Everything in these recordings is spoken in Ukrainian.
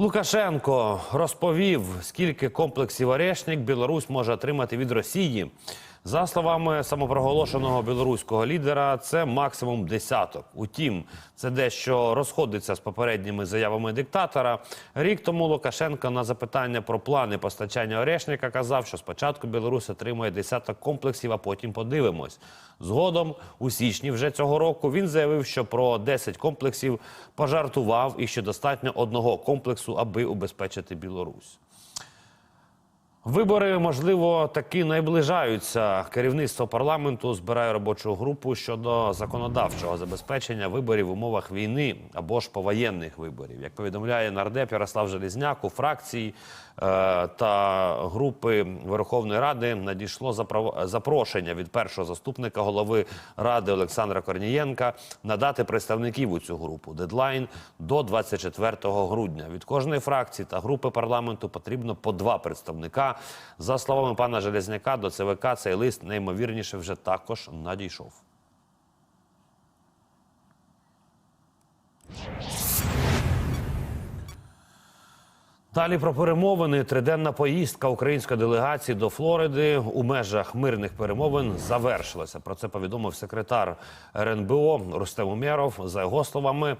Лукашенко розповів, скільки комплексів Орешник Білорусь може отримати від Росії. За словами самопроголошеного білоруського лідера, це максимум десяток. Утім, це дещо розходиться з попередніми заявами диктатора. Рік тому Лукашенко на запитання про плани постачання Орешника казав, що спочатку Білорусь отримує десяток комплексів, а потім подивимось. Згодом, у січні вже цього року, він заявив, що про 10 комплексів пожартував і що достатньо одного комплексу, аби убезпечити Білорусь. Вибори, можливо, таки наближаються. Керівництво парламенту збирає робочу групу щодо законодавчого забезпечення виборів в умовах війни або ж повоєнних виборів. Як повідомляє нардеп Ярослав Железняк, у фракції е, та групи Верховної Ради надійшло запрошення від першого заступника голови ради Олександра Корнієнка надати представників у цю групу. Дедлайн до 24 грудня. Від кожної фракції та групи парламенту потрібно по два представника. За словами пана Железняка, до ЦВК цей лист неймовірніше вже також надійшов. Далі про перемовини. Триденна поїздка української делегації до Флориди у межах мирних перемовин завершилася. Про це повідомив секретар РНБО Рустем Умєров. За його словами,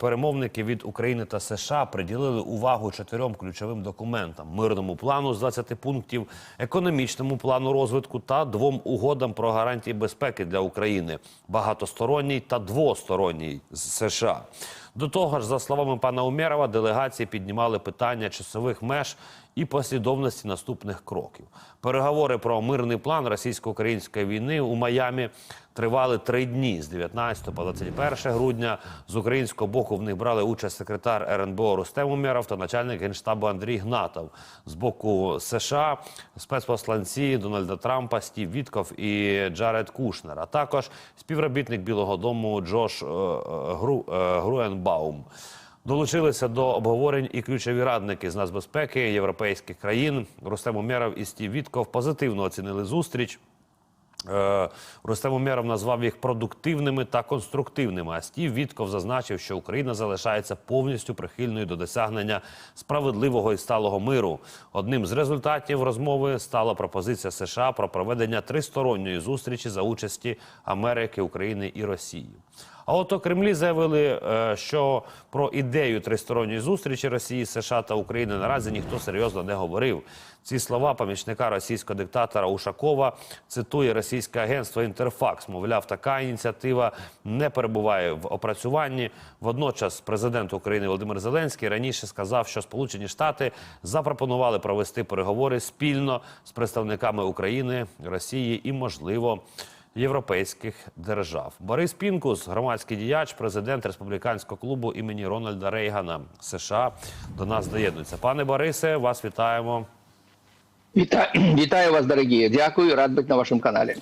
перемовники від України та США приділили увагу чотирьом ключовим документам: мирному плану з 20 пунктів, економічному плану розвитку та двом угодам про гарантії безпеки для України багатосторонній та двосторонній з США. До того ж, за словами пана Умєрова, делегації піднімали питання часових меж і послідовності наступних кроків. Переговори про мирний план російсько-української війни у Майамі тривали три дні з 19 по 21 грудня. З українського боку в них брали участь секретар РНБО Рустем Умєров та начальник генштабу Андрій Гнатов. З боку США спецпосланці Дональда Трампа Стів Вітков і Джаред Кушнер, а також співробітник Білого Дому Джош е, Груенбаум. Долучилися до обговорень і ключові радники з нацбезпеки європейських країн. Рустем Умєров і Стів Вітков позитивно оцінили зустріч. Е, Рустем Умєров назвав їх продуктивними та конструктивними. А Стів Вітков зазначив, що Україна залишається повністю прихильною до досягнення справедливого і сталого миру. Одним з результатів розмови стала пропозиція США про проведення тристоронньої зустрічі за участі Америки, України і Росії. А от у Кремлі заявили, е, що про ідею тристоронньої зустрічі Росії, США та України наразі ніхто серйозно не говорив. Ці слова помічника російського диктатора Ушакова цитує російське агентство Інтерфакс. Мовляв, така ініціатива не перебуває в опрацюванні. Водночас, президент України Володимир Зеленський раніше сказав, що Сполучені Штати запропонували провести переговори спільно з представниками України, Росії і, можливо, європейських держав. Борис Пінкус, громадський діяч, президент республіканського клубу імені Рональда Рейгана США, до нас доєднується. Пане Борисе, вас вітаємо. Вітаю, вітаю вас, дорогі. Дякую, рад бути на вашому каналі.